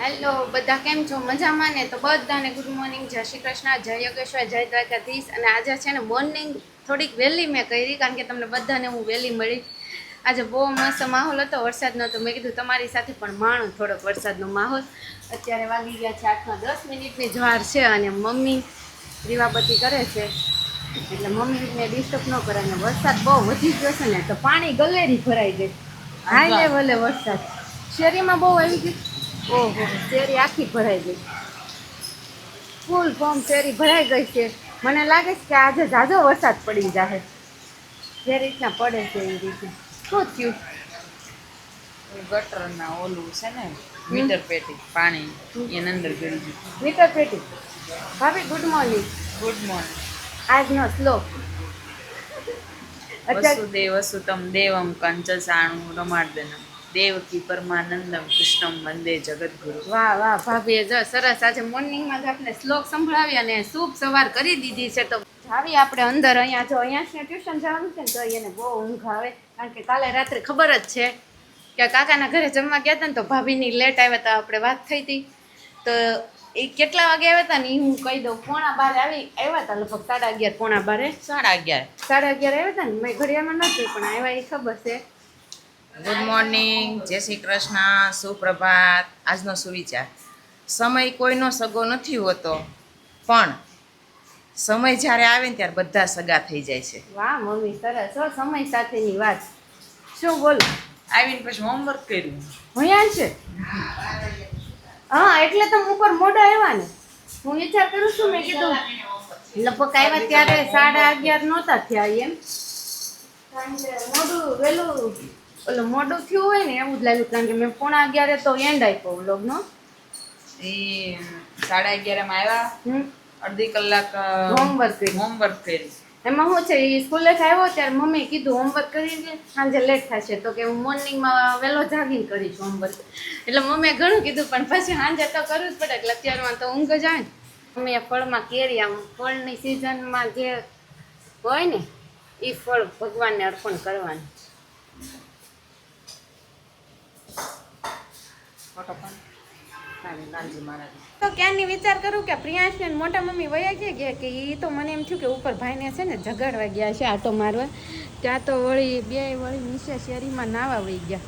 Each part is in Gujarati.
હેલો બધા કેમ છો? મજામાં ને? તો બધાને ગુડ મોર્નિંગ જય શ્રી કૃષ્ણ, જય યોગેશ્વર, જય દ્વારકાધીશ. અને આજે છે ને મોર્નિંગ થોડીક વહેલી મેં કરી, કારણ કે તમને બધાને હું વહેલી મળી. આજે બહુ મસ્ત માહોલ હતો વરસાદનો તો મેં કીધું તમારી સાથે પણ માણું થોડોક વરસાદનો માહોલ. અત્યારે વાગી ગયા છે આઠમાં દસ મિનિટની જ વાર છે અને મમ્મી રીવાપતિ કરે છે. એટલે મમ્મીને ડિસ્ટર્બ ન કરે અને વરસાદ બહુ વધી ગયો છે ને, તો પાણી ગલેરી ભરાઈ ગઈ. હાઈ લેવલે વરસાદ. શેરીમાં બહુ આવી ગઈ ઓહો શેરી આખી ભરાઈ ગઈ. ફૂલ ફોર્મ શેરી ભરાઈ ગઈ છે. મને લાગે છે કે આજે ઝાઝો વરસાદ પડી જાય જે રીતના પડે છે એ રીતે. શું થયું? ગટરના ઓલું છે ને મીટર પેટી પાણી એની અંદર ગયું. મીટર પેટી? ભાભી ગુડ મોર્નિંગ ગુડ મોર્નિંગ આજનો શ્લોક. વસુદેવ વસુતમ દેવમ કંચસાણું રમાર્દનમ દેવકી પરમાનંદમ કૃષ્ણમ વંદે જગદગુરુ. વાહ વાહ ભાભીએ જો સરસ. આજે મોર્નિંગમાં જ આપણે શ્લોક સંભળાવ્યા અને શુભ સવાર કરી દીધી છે. તો જાવી આપણે અંદર અહીંયા જો અહીંયા ટ્યુશન જવાનું છે ને તો એને બહુ ઊંઘ આવે. કારણ કે કાલે રાત્રે ખબર જ છે કે કાકાના ઘરે જમવા ગયા હતા ને તો ભાભીની લેટ આવ્યા હતા આપણે વાત થઈ હતી. તો એ કેટલા વાગે આવ્યા હતા ને એ હું કહી દઉં પોણા બારે આવી આવ્યા હતા લગભગ સાડા અગિયાર પોણા બારે. સાડા અગિયાર. સાડા અગિયાર આવ્યા હતા ને મેં ઘડિયાળમાં નથી પણ આવ્યા એ ખબર છે. ગુડ મોર્નિંગ જય શ્રી કૃષ્ણ સુપ્રભાત આજનો સુવિચાર. સમય કોઈનો સગો નથી હોતો પણ સમય જ્યારે આવે ને ત્યારે બધા સગા થઈ જાય છે. વાહ મમ્મી સરસ. હો સમય સાથેની વાત. શું બોલ? આવીને પછી હોમવર્ક કર્યું. ભણ્યા છે? હા એટલે તો હું ઉપર મોડા આવ્યા ને. હું વિચાર કરું છું મેં કીધું લગભગ આવ્યા ત્યારે સાડા અગિયાર નહોતા થયા એમ. મોડું વહેલું ઓલું મોડું થયું હોય ને એવું જ લાગ્યું કારણ કે મેં પોણા અગિયારે તો એન્ડ આપ્યો વ્લોગનો એ સાડા અગિયારમાં આવ્યા. અડધી કલાક હોમવર્ક હોમવર્ક કર્યું. એમાં શું છે એ સ્કૂલે આવ્યો ત્યારે મમ્મીએ કીધું હોમવર્ક કરી દે સાંજે લેટ થશે. તો કે હું મોર્નિંગમાં વહેલો જાગીને કરીશ હોમવર્ક એટલે મમ્મીએ ઘણું કીધું પણ પછી સાંજે તો કરવું જ પડે એટલે અત્યારમાં તો ઊંઘ જ આવે ને. મમ્મીએ ફળમાં કેરી આમ ફળની સિઝનમાં જે હોય ને એ ફળ ભગવાનને અર્પણ કરવાનું. ફોટો તો ક્યાંની વિચાર કરું કે પ્રિયાંશને ને મોટા મમ્મી વયા ગયા ગયા કે એ તો મને એમ થયું કે ઉપર ભાઈને છે ને જગાડવા ગયા છે આટો મારવા. ત્યાં તો વળી બે વળી નીચે શેરીમાં નાવા વહી ગયા.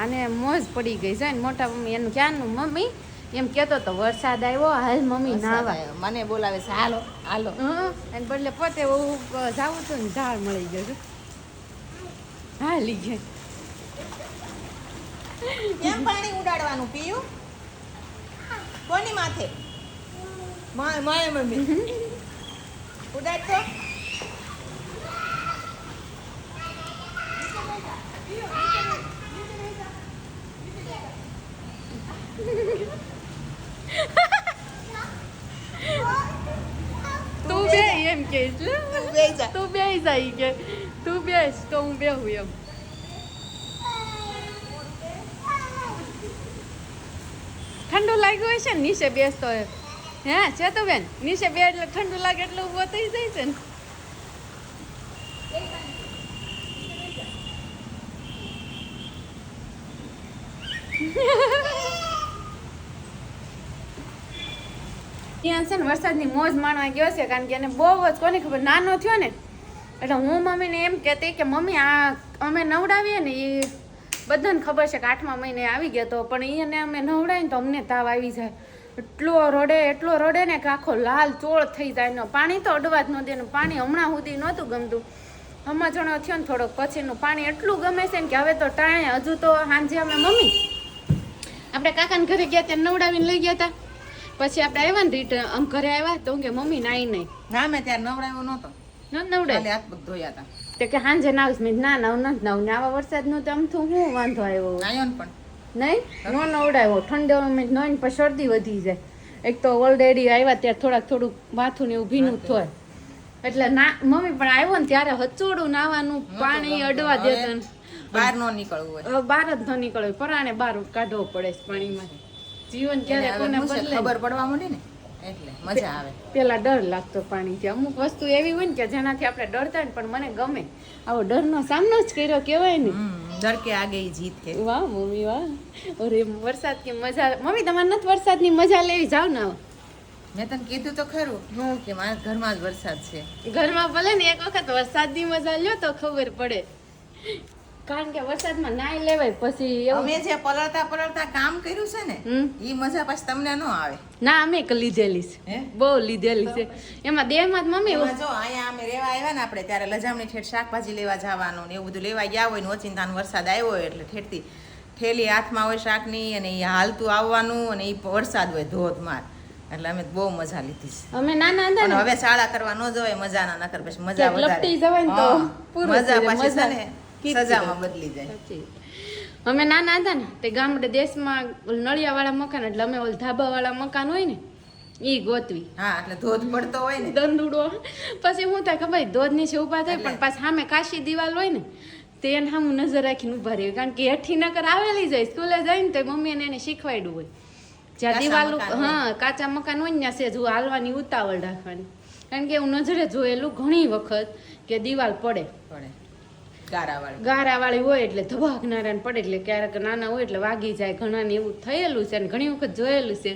આને મોજ પડી ગઈ છે ને મોટા મમ્મી એનું ક્યાંનું મમ્મી? એમ કેતો તો વરસાદ આવ્યો હાલ મમ્મી નાવા. મને બોલાવે છે હાલો હાલો. અને બદલે પોતે જાવું હતું ને ઝાડ મળી ગયું હાલી ગયા કેમ પાણી ઉડાડવાનું પીયું? કોની માથે? My mummy. ઉડાડતો તું બે. એમ કે તું. બે જાય કે. તું બેસ તો હું બેહું એમ. ઠંડુ લાગ્યું હશે ને, નીચે બેસતો હોય. હે છે તો બેન નીચે બે એટલે ઠંડુ લાગે એટલે ઊભો થઈ જાય છે ને. ત્યાં છે ને વરસાદની મોજ માણવા ગયો છે, કારણ કે એને બહુ જ કોને ખબર, નાનો થયો ને, એટલે હું મમ્મીને એમ કહેતી કે મમ્મી, આ અમે નવડાવીએ ને એ બધાને ખબર છે કે આઠમા મહિને આવી ગયો તો પણ એને અમે નવડાવીને તો અમને તાવ આવી જાય. એટલો રડે એટલો રડે ને કે આખો લાલ ચોળ થઈ જાય. ને પાણી તો અડવા જ ન દે ને પાણી હમણાં સુધી નહોતું ગમતું. સમજણો થયો ને થોડોક પછીનું પાણી એટલું ગમે છે ને કે હવે તો ટાણે હજુ તો સાંજે અમે મમ્મી. આપણે કાકાને ઘરે ગયા ત્યાં નવડાવીને લઈ ગયા હતા પછી આપણે આવ્યા ને રિટર્ન આમ ઘરે આવ્યા તો કે મમ્મી નાઈ નહીં ના મેં ત્યારે નવડાવ્યો નહોતો. ન નવડાવ્યા હાથ ધોયા હતા તો કે સાંજે નાવીશ. મેં ના નવ નથી નાવ ને આવા વરસાદનું તો આમ તો હું વાંધો આવ્યો. પણ. નહીં? નો નવડાવ્યો ઠંડો મેં નોઈને પછી શરદી વધી જાય. એક તો ઓલરેડી આવ્યા ત્યારે થોડાક થોડુંક માથું ને એવું ભીનું થાય. એટલે ના મમ્મી પણ આવ્યો ને ત્યારે હચોડું નાવાનું પાણી અડવા દેતો ને. બહાર નો નીકળવું હોય. બહાર જ ન નીકળવું પરાણે બહાર કાઢવો પડે પાણીમાંથી જીવન ક્યારે કોને ખબર પડવા માંડી ને? મજા આવે. પેલા ડર લાગતો પાણી પાણીથી. અમુક વસ્તુ એવી હોય ને કે જેનાથી આપણે ડરતા ને પણ મને ગમે. આવો ડર નો સામનો જ કર્યો કેવાય ને. ડર કે આગે જીત છે વાહ મમ્મી વાહ. અરે વરસાદ કે મજા મમ્મી તમારે નથી વરસાદની મજા લેવી? જાવ ને મેં તને કીધું તો ખરું. હું કે મારા ઘરમાં જ વરસાદ છે. ઘરમાં ભલે ને એક વખત વરસાદની મજા લ્યો તો ખબર પડે. કારણ કે વરસાદમાં નાઈ લેવાય પછી અમે જે પલળતા પલળતા કામ કર્યું છે ને એ મજા પછી તમને ન આવે. ના અમે લીધેલી છે. બહુ લીધેલી છે. એમાં દેહમાં મમ્મી જો અહીંયા અમે રેવા આવ્યા ને આપણે ત્યારે લજામણી ઠેઠ શાકભાજી લેવા જવાનું ને એવું બધું લેવા ગયા હોય ને ઓચિંતાનો વરસાદ આવ્યો હોય એટલે ઠેઠથી ઠેલી હાથમાં હોય શાકની અને એ હાલતું આવવાનું અને એ વરસાદ હોય ધોધમાર. એટલે અમે બહુ મજા લીધી છે. અમે નાના હતા ને. હવે શાળા કરવા ન જવાય મજાના નકર પછી મજા. પૂરું મજા પછી છે ને. સજામાં બદલી જાય. અમે નાના હતા ને તે ગામડે દેશમાં નળિયા વાળા મકાન એટલે અમે ઓલ ધાબા વાળા મકાન હોય ને ઈ ગોતવી. હા એટલે ધોધ પડતો હોય ને. દંદુડો. પછી હું થાય ખબર ધોધ નીચે ઊભા થાય પણ પાછા સામે કાશી દિવાલ હોય ને તે એને સામું નજર રાખીને ઊભા રહી કારણ કે હેઠી નકર આવેલી જાય સ્કૂલે જાય ને તો મમ્મીને એને શીખવાડ્યું હોય. જ્યાં દિવાલ હા કાચા મકાન હોય ને ત્યાં સેજ હાલવાની ઉતાવળ રાખવાની. કારણ કે હું નજરે જોયેલું ઘણી વખત કે દિવાલ પડે. પડે. ગારાવાળી. હોય એટલે ધબાક નારાયણ પડે એટલે ક્યારેક નાના હોય એટલે વાગી જાય. ઘણાને એવું થયેલું છે અને ઘણી વખત જોયેલું છે.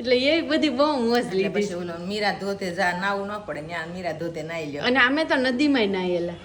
એટલે એ બધી બહુ મોજ લીધી પછી ઓલો મીરા ધોતે જા નાવું ન પડે ત્યાં મીરા ધોતે નાઈ લ્યો. અને અમે તો નદીમાં નાયેલા.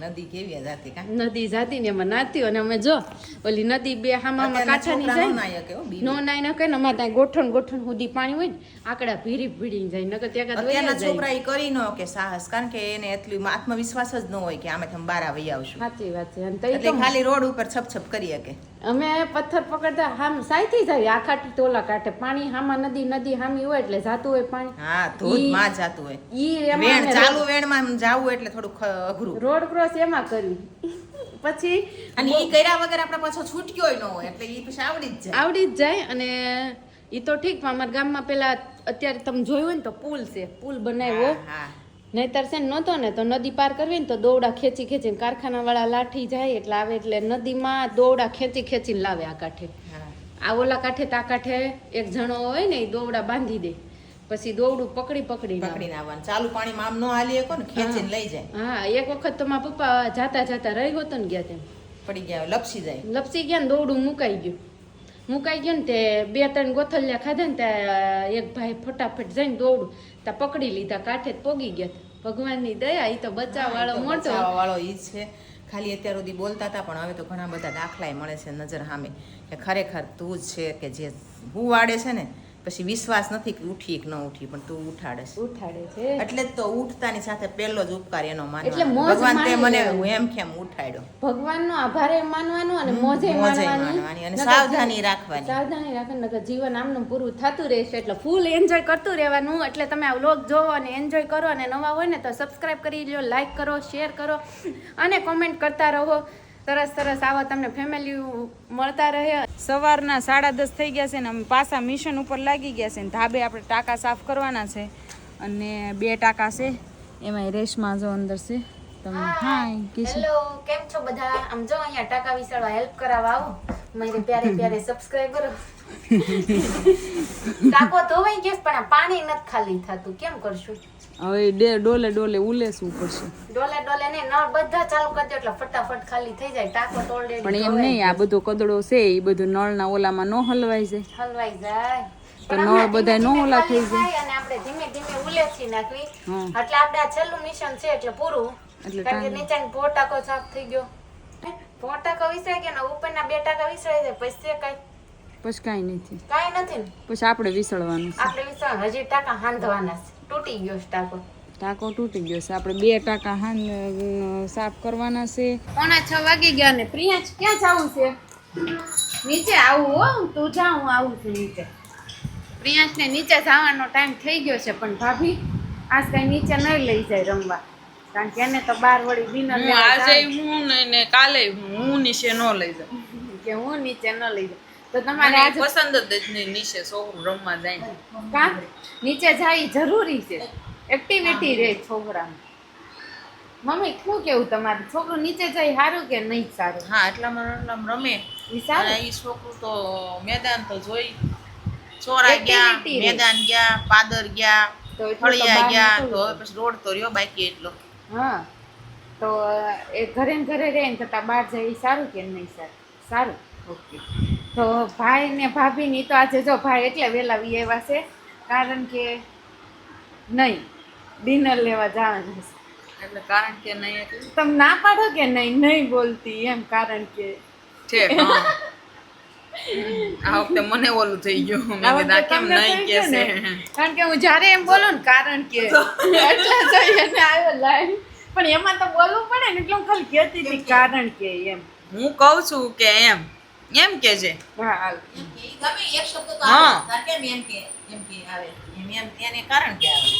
નદી કેવી જાતી કા? નદી જાતી ને એમાં નાતી અને અમે જો ઓલી નદી બે હામામાં કાંઠાની જાય નો નાય કે. નો નાય ન અમારે ત્યાં ગોઠણ ગોઠણ સુધી પાણી હોય ને આકડા ભીરી ભીડી જાય નકર ત્યાં જાય. છોકરા એ કરી ન કે સાહસ કારણ કે એને એટલું આત્મવિશ્વાસ જ ન હોય કે આમે તમે બાર આવી આવશું. સાચી વાત છે એટલે ખાલી રોડ ઉપર છપ છપ કરી શકે. અમે પથ્થર પકડતા હામ સાયથી જાય આ ટોલા કાંઠે. પાણી હામાં નદી નદી હામી હોય એટલે જાતું હોય પાણી. હા ધોધમાં જાતું હોય. ઈ વેણ ચાલુ વેણમાં જાવું એટલે થોડું અઘરું. રોડ ક્રોસ એમાં કર્યું પછી અને ઈ કર્યા વગર આપણે પાછો છૂટક્યો ન હોય એટલે ઈ પછી આવડી જ જાય. આવડી જ જાય અને ઈ તો ઠીક પણ અમારા ગામમાં પેલા અત્યારે તમે જોયું હોય ને તો પુલ છે પુલ બનાવ્યો. નહીતર છે ને નહોતો ને તો નદી પાર કરવી ને તો દોડા ખેંચી ખેંચીને કારખાનાવાળા લાઠી જાય એટલે આવે એટલે નદીમાં દોવડા ખેંચી ખેંચીને લાવે આ કાંઠે. આ ઓલા કાંઠે તા કાંઠે એક જણો હોય ને એ દોવડા બાંધી દે. પછી દોડું પકડી પકડી પકડીને આવવાનું. ચાલુ પાણીમાં આમ ન હાલી શકો ને ખેંચીને લઈ જાય. હા એક વખત તો મારા પપ્પા જાતા જાતા રહી હોતો ને ગયા તેમ. પડી ગયા લપસી જાય. લપસી ગયા ને દોડું મુકાઈ ગયું. મુકાઈ ગયું ને તે બે ત્રણ ગોથલિયા ખાધા ને ત્યાં એક ભાઈ ફટાફટ જઈને દોડું ત્યાં પકડી લીધા કાંઠે જ પોગી ગયા. ભગવાનની દયા એ તો બચાવ વાળો એ મોટો. વાળો ઈ છે. ખાલી અત્યાર સુધી બોલતા હતા પણ હવે તો ઘણા બધા દાખલાય મળે છે નજર સામે. કે ખરેખર તું જ છે કે જે હું વાડે છે ને પછી વિશ્વાસ નથી કે ઉઠી કે ન ઉઠી પણ તું ઉઠાડે છે. ઉઠાડે છે. એટલે તો ઉઠતાની સાથે પહેલો જ ઉપકાર એનો માનવાનો. એટલે ભગવાન તે મને એમ કેમ ઉઠાડ્યો? ભગવાનનો આભારે માનવાનો અને મોજે માનવાની. અને સાવધાની રાખવાની. સાવધાની રાખવાની નકર જીવન આમનું પૂરું થતું રહેશે એટલે ફૂલ એન્જોય કરતું રહેવાનું. એટલે તમે આ વ્લોગ જોવો અને એન્જોય કરો અને નવા હોય ને તો સબસ્ક્રાઇબ કરી લો લાઈક કરો શેર કરો અને કોમેન્ટ કરતા રહો. સરસ સરસ. આવા તમને ફેમિલી મળતા રહે. સવારના સાડા દસ થઈ ગયા છે ને અમે પાછા મિશન ઉપર લાગી ગયા છે ને ધાબે આપણે ટાંકા સાફ કરવાના છે. અને બે ટાંકા છે. એમાં રેશમાં જો અંદર છે. તમે. હાય કિશન હેલો કેમ છો બધા? આમ જો અહીંયા ટાકા વિશાળવા હેલ્પ કરાવવા આવો. મારે પ્યારે પ્યારે સબસ્ક્રાઇબરો ટાકો ધોવાઈ ગયો પણ આ પાણી નથી ખાલી થતું. કેમ કરશું? હવે ડે ડોલે ડોલે ઉલેસવું પડશે. ડોલે ડોલે ને નળ બધા ચાલુ કરી દો એટલે ફટાફટ ખાલી થઈ જાય. ટાકો તો પણ એમ નહીં આ બધો કદડો છે એ બધું નળના ઓલામાં નો હલવાઈ જાય. હલવાઈ જાય. તો નળ ઓલા થઈ જાય. અને આપણે ધીમે ધીમે ઉલેચી નાખવી. એટલે આપણે આ છેલ્લું મિશન છે એટલે પૂરું. એટલે કારણ કે નીચે ભો ટાકો સાફ થઈ ગયો. ભો ટાકો વિસરાઈ ગયો ને ઉપરના બે ટાકા વિસરાઈ જાય પછી કઈ? પછી કાંઈ નથી. કાંઈ નથી ને? પછી આપણે વિસળવાનું છે. આપણે વિસળવાનું હજી ટાકા હાંધવાના છે. તૂટી ગયો છે ટાકો. ટાકો તૂટી ગયો છે. આપણે બે ટાકા હાન સાફ કરવાના છે. પોણા છ વાગી ગયા ને પ્રિયા ક્યાં જવું છે? નીચે આવું હો તું જા હું આવું છું નીચે. પ્રિયાંશને નીચે જવાનો ટાઈમ થઈ ગયો છે પણ ભાભી આજ કઈ નીચે નહીં લઈ જાય રમવા. કારણ કે એને તો બાર વળી ડિનર હું આજે હું ને ને કાલે હું હું નીચે ન લઈ જાઉં. કે હું નીચે ન લઈ જાઉં. તો તમારે આજે પસંદ જ નહીં નીચે છોકરું રમવા જાય કા? નીચે જાય જરૂરી છે. એક્ટિવિટી રહે છોકરામાં મમ્મી શું કેવું તમારું? છોકરું નીચે જાય સારું કે નહીં સારું? હા એટલામાં એટલામાં રમે. સારું? છોકરું તો મેદાન તો જોઈ. ચોરા ગયા મેદાન ગયા પાદર ગયા ફળિયા ગયા તો પછી રોડ તો રહ્યો બાકી એટલો. હા. તો એ ઘરે ને ઘરે રહે ને છતાં બહાર જાય એ સારું કે નહીં સારું? સારું. ઓકે. તો ભાઈ ને ભાભીની તો આજે જો ભાઈ એટલે વહેલા વી આવ્યા છે કારણ કે નહીં ડિનર લેવા જવાનું છે. એટલે કારણ કે નહીં એટલે? તમે ના પાડો કે નહીં? નહીં બોલતી એમ કારણ કે છે હા. આ વખતે મને ઓલું થઈ ગયું. મેં કીધું કેમ નહીં થઈ કે છે? કારણ કે હું જ્યારે એમ બોલું ને કારણ કે એટલે જોઈએ ને આવ્યો લાઈન પણ એમાં તો બોલવું પડે ને એટલે હું ખાલી કહેતી હતી કારણ કે એમ. હું કહું છું કે એમ. એમ કે છે. હા ગમે એક શબ્દ તો આવે. કેમ એમ કે એમ કે આવે? એમ એને કારણ કે આવે.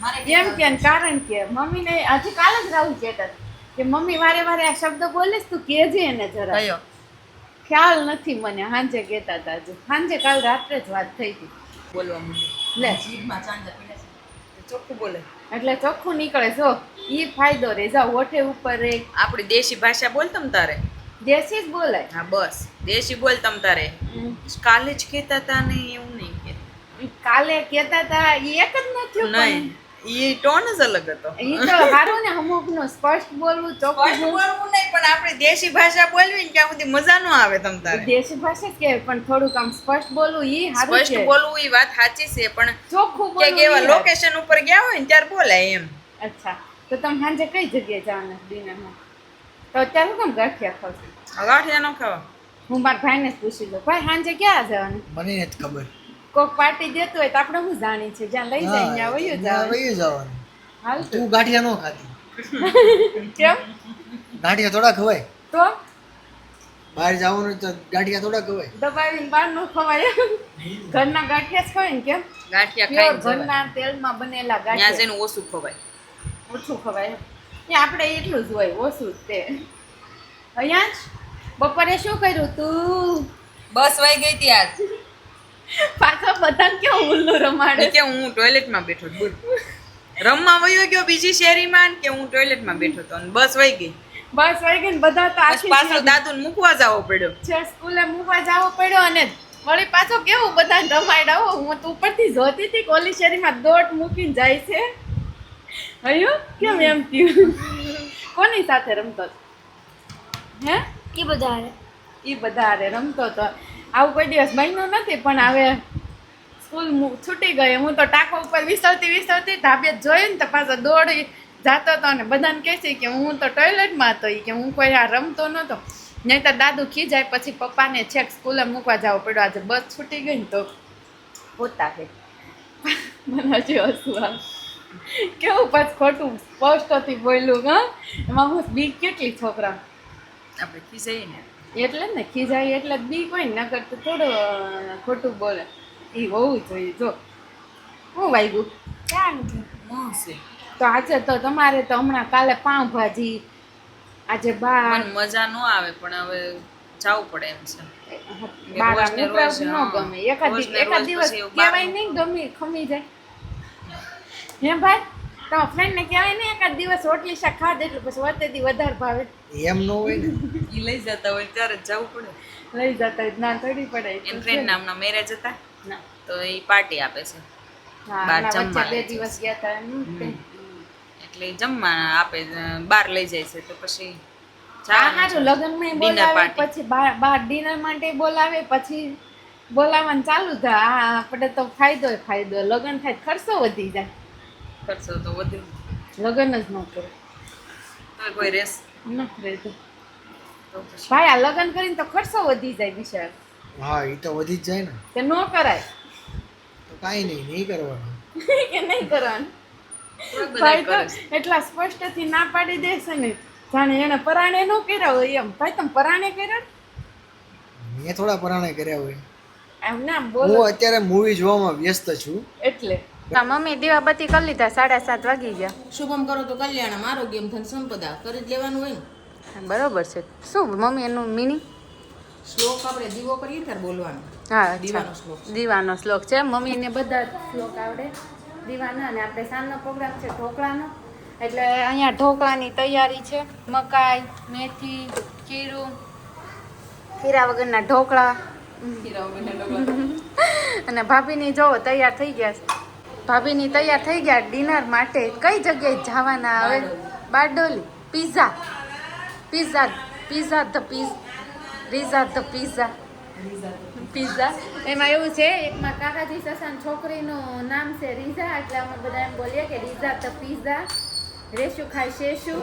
મારે એમ કે ને કારણ કે. મમ્મીને હજી કાલે જ રાહુલ કહેતા કે મમ્મી વારે વારે આ શબ્દ બોલીશ તું કેજે એને જરા કયો? ખ્યાલ નથી મને સાંજે કહેતા હતા હજુ સાંજે કાલ રાત્રે જ વાત થઈ હતી. બોલવા માંડી લે. જીભમાં ચાંદા પીડે ચોખ્ખું બોલે. એટલે ચોખ્ખું નીકળે. જો ઈ ફાયદો રે. જાઓ ઓઠે ઉપર રે આપણી દેશી ભાષા બોલ તમ તારે? દેશી જ બોલાય હા બસ. દેશી બોલ તમ તારે. કાલે જ કહેતા હતા ને એવું નહીં કે. કાલે કહેતા હતા એ એક જ નથી નહીં. એ ટોન જ અલગ હતો. એ તો હારું ને અમુકનું સ્પષ્ટ બોલવું ચોખ્ખું બોલવું. નહીં પણ આપણે દેશી ભાષા બોલવી ને ત્યાં સુધી મજા ન આવે તમ તારે. દેશી ભાષા જ કહેવાય પણ થોડુંક આમ સ્પષ્ટ બોલવું ઈ હારું સ્પષ્ટ બોલવું એ વાત સાચી છે પણ ચોખ્ખું કે બોલવું કેવા એવા લોકેશન ઉપર ગયા હોય ને ત્યારે બોલાય એમ. અચ્છા તો તમે સાંજે કઈ જગ્યાએ જવાના ડિનરમાં? તો અત્યારે કેમ ગાંઠિયા ખાવશો ગાંઠિયા ન ખાવા. હું મારા ભાઈને જ પૂછી લઉં. ભાઈ સાંજે ક્યાં જવાનું? મને નથી ખબર. કોક પાર્ટી દેતું હોય તો આપણે હું જાણી છે જ્યાં લઈ જાય ત્યાં વયું ત્યાં જવાનું વયું જવાનું. હાલ તું. ગાંઠિયા નો ખાતી. કેમ? ગાંઠિયા થોડા ખવાય. તો? બહાર જવાનું તો ગાંઠિયા થોડા ખવાય. દબાવીને બહાર નો ખવાય. ઘરના ગાંઠિયા જ ખવાય ને કેમ? ગાંઠિયા ખાય ઘરના તેલમાં બનેલા ત્યાં ગાંઠિયા. જઈને ઓછું ખવાય. ઓછું ખવાય. ત્યાં આપણે એટલું જ હોય ઓછું જ તે. અહીંયા જ બપોરે શું કર્યું તું? બસ વહી ગઈ હતી આજ. પાછો બધાને કેવું ઉલ્લુ રમાડે કે હું ટોયલેટમાં બેઠો બોલ. રમવા વયો ગયો બીજી શેરીમાં કે હું ટોયલેટમાં બેઠો તો અને બસ વહી ગઈ. બસ વહી ગઈ ને બધા તો આખી પાછો દાદુને મૂકવા જવો પડ્યો. છે સ્કૂલે મૂકવા જાવો પડ્યો અને વળી પાછો કેવું બધા રમાડાવો હું તો ઉપરથી જોતી હતી કોલી શેરીમાં દોટ મૂકીને જાય છે. હયો કેમ એમ થયું? કોની સાથે રમતો? હે? એ બધા એ બધા રમતો હતો. આવું કોઈ દિવસ બન્યું નથી, પણ હવે સ્કૂલ છૂટી ગઈ. હું તો ટાંકો ઉપર વિસરતી વિસરતી ધાબે જોયું ને તો પાછો દોડી જાતો હતો અને બધાને કહે છે કે હું તો ટોયલેટમાં હતો કે હું કોઈ આ રમતો નહોતો. નહીં તો દાદુ ખીજાય પછી પપ્પાને છેક સ્કૂલે મૂકવા જવું પડ્યું. આજે બસ છૂટી ગઈ ને તો પોતા હે. મને હજી હસવું આવે. કેવું પાછું ખોટું સ્પષ્ટથી બોલ્યું, હા? એમાં હું બીક કેટલી છોકરા. આપણે ખીજાઈએ ને. એટલે જ ને ખીજાય એટલે જ બી કોઈ ના કરતું થોડું ખોટું બોલે. એ હોવું જોઈએ. જો હું વાગ્યું તો આજે તો તમારે તો હમણાં કાલે પાઉંભાજી આજે બા મજા ન આવે પણ હવે જવું પડે એમ છે. ને ગમે. એકાદ એકાદ દિવસ કહેવાય નહીં ગમે. ખમી જાય. હે ભાઈ? તમારા ફ્રેન્ડને કહેવાય ને એકાદ દિવસ રોટલી શાક ખાધે એટલે પછી વધેથી વધારે ભાવે. એમ ન હોય ને. એ લઈ જતા હોય ત્યારે જવું પડે. લઈ જતા હોય ના થોડી પડે એમ ફ્રેન્ડ નામના મેરેજ હતા. ના. તો એ પાર્ટી આપે છે. બાર જમવા બે દિવસ ગયા હતા એમ એટલે જમવા આપે બહાર લઈ જાય છે તો પછી હા લગ્નમાં બોલાવે પછી બહાર ડિનર માટે બોલાવે પછી બોલાવવાનું ચાલુ થાય. આપણે તો ફાયદો ફાયદો લગ્ન થાય ખર્ચો વધી જાય. ખર્ચો તો વધુ. લગ્ન જ ન કરો. કોઈ રેસ. ન રહેતું ભાઈ આ લગ્ન કરીને તો ખર્ચો વધી જાય વિશાળ. હા એ તો વધી જ જાય ને. તે ન કરાય. તો કાંઈ નહીં નહીં કરવાનું. કે નહીં કરવાનું. ભાઈ તો. એટલા સ્પષ્ટથી ના પાડી દેશે ને. જાણે એને પરાણે ન કર્યા હોય એમ. ભાઈ તમે પરાણે કર્યા મેં થોડા પરાણે કર્યા હોય. એમ ના બોલો. હું અત્યારે મૂવી જોવામાં વ્યસ્ત છું. એટલે. મમ્મી દીવાબત્તી કરી લીધા સાડા સાત વાગી ગયા. શુભમ કરો તો કલ્યાણમ આરોગ્યમ ધન સંપદા કરી જ લેવાનું હોય ને. બરોબર છે. શું મમ્મી એનું મિનિંગ શ્લોક આપણે દીવો કરીએ ત્યારે બોલવાનું. હા દીવાનો શ્લોક દીવાનો શ્લોક છે. મમ્મીને બધા શ્લોક આવડે. દીવાના અને આપણે સાંજનો પ્રોગ્રામ છે ઢોકળાનો. એટલે અહીંયા ઢોકળાની તૈયારી છે. મકાઈ મેથી ખીરું ખીરા વગરના ઢોકળા. અને ભાભીની જો તૈયાર થઈ ગયા છે. ભાભીની તૈયાર થઈ ગયા ડિનર માટે કઈ જગ્યાએ જવાના આવે? Bardoli. Pizza pizza pizza the Pease રીઝા ધ પિઝા પિઝા એમાં એવું છે એકમાં કાકાજી સસાન છોકરીનું નામ છે રીઝા એટલે અમે બધા એમ બોલીએ કે રીઝા ધ પીઝા રેશુ ખાય શેશુ.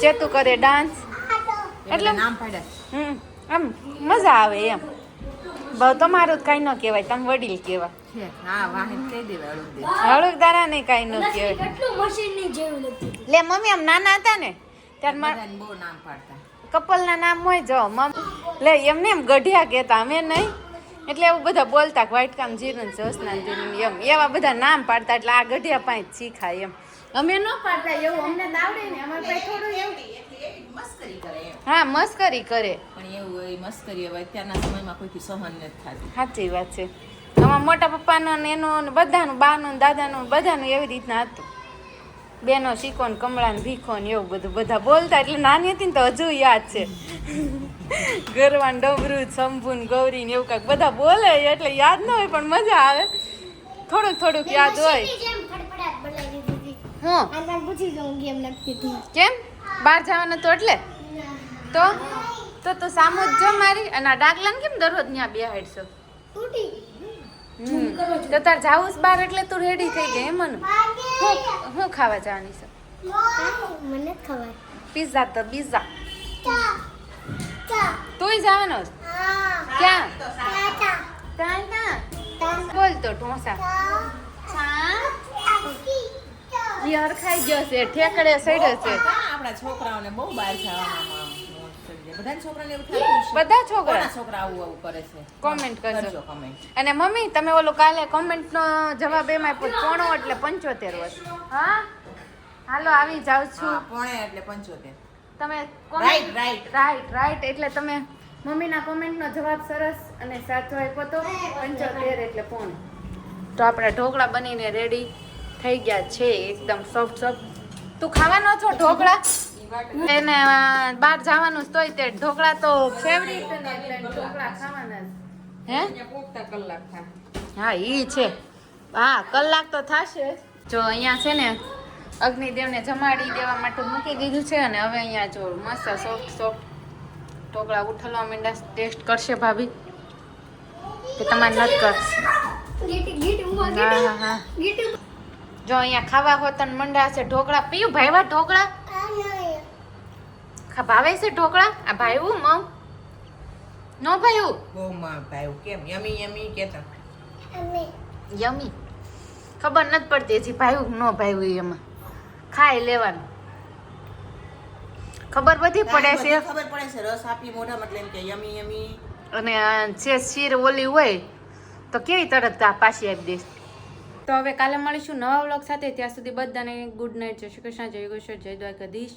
ચેતુ કરે ડાન્સ એટલે નામ પાડ્યા. હમ આમ મજા આવે એમ. તમારું જ કાંઈ ન કહેવાય તમે વડીલ કહેવાય છે હા વાહન કહી દેવા અળું દે. હળુદારા ને કાંઈ ન કહેવાય. લે મમ્મી આમ નાના હતા ને ત્યારે મારા બહુ નામ પાડતા. કપલના નામ હોય જો મમ્મી લે એમને એમ ગઢિયા કહેતા અમે નહીં. એટલે એવું બધા બોલતા કે વાઇટ કામ જીરું જોસના જીરું એમ. એવા બધા નામ પાડતા એટલે આ ગઢિયા પાંચ શીખાય એમ. અમે ન પાડતા એવું અમને આવડે ને અમારે પાસે થોડું એવું. હા મસ્કરી કરે. પણ એવું એ મસ્કરી હવે અત્યારના સમયમાં કોઈથી સહન નથી થતી. સાચી વાત છે. આમાં મોટા પપ્પાનો ને એનો ને બધાનું બાનું દાદાનું બધાનું એવી રીતના હતું. બેનો શીખો ને કમળા ને ભીખો ને એવું બધું. બધા બોલતા એટલે નાની હતી ને તો હજુ યાદ છે. ગરવાન ડબરું શંભુ ને ગૌરી ને એવું કાંઈક બધા બોલે એટલે યાદ ન હોય પણ મજા આવે. થોડુંક થોડુંક યાદ હોય. મશીનની જેમ ખડખડાટ બનાવી દીધી. હું. કેમ? બહાર જવાનું તો એટલે? તો? તો તું સામો જ જો મારી અને આ ડાકલાને કેમ દરરોજ ત્યાં બેહાડશો? તૂટી હમ. તો તાર જાવું જ બહાર એટલે તું રેડી થઈ ગઈ એમ હું હું ખાવા જવાની છે? મને ખબર. પિઝા તો ચા. તુંય જવાનો ક્યાં? બોલ તો ઢોસા. ચા. ઈ હરખાઈ ગયો છે ઠેકડે સડ્યો છે. આપણા છોકરાઓને બહુ બહાર જવામાં બધા છોકરાને એવું બધા છોકરા. છોકરા આવું આવું કરે છે? કોમેન્ટ કરજો. કમેન્ટ અને મમ્મી તમે ઓલો કાલે કોમેન્ટનો જવાબ એમાં પોણો એટલે પંચોતેર વર્ષ હા? હાલો આવી જાવ છું. પોણે એટલે પંચોતેર. તમે રાઈટ રાઈટ રાઈટ રાઈટ એટલે તમે મમ્મીના કોમેન્ટનો જવાબ સરસ અને સાચો આપ્યો તો પંચોતેર એટલે પોણ. તો આપણા ઢોકળા બનીને રેડી થઈ ગયા છે એકદમ સોફ્ટ સોફ્ટ તું ખાવાનો છો ઢોકળા. એને બહાર જવાનું જ તોય તે ઢોકળા તો ફેવરિટ ઢોકળા ખાવાના હે? કલાક હા ઈ છે. હા કલાક તો થશે. જો અહીંયા છે ને અગ્નિદેવને જમાડી દેવા માટે મૂકી દીધું છે અને હવે અહીંયા જો મસ્ત સોફ્ટ સોફ્ટ ઢોકળા ઉઠલવા માંડ્યા ટેસ્ટ કરશે ભાભી. કે તમારે નથી કરશે ગીટી ગીટી ઊભા હા ગીટી હા હા. ગીટી. જો અહીંયા ખાવા હોતન મંડા છે ઢોકળા પીયું ભાઈવા ઢોકળા? ખા ભાવે છે ઢોકળા? આ ભાઈવું મમ? નો ભાઈવું બહુ માં ભાઈ કેમ? યમી યમી કેતા યમી. ખબર નથી પડતી હજી ભાઈવું નો ભાઈવું એમાં. ખાઈ લેવાનું. ખબર બધી પડે છે. ખબર પડે છે. રસ આપી મોઢા મતલબ એમ કે યમી યમી. અને જે શીર ઓલી હોય તો કેવી તરત પાછી આપી દઈશ? તો હવે કાલે મળીશું નવા વ્લોગ સાથે. ત્યાં સુધી બધાને ગુડ નાઇટ જય શ્રી કૃષ્ણ, જય ગોશ્વર જય દ્વારકાધીશ.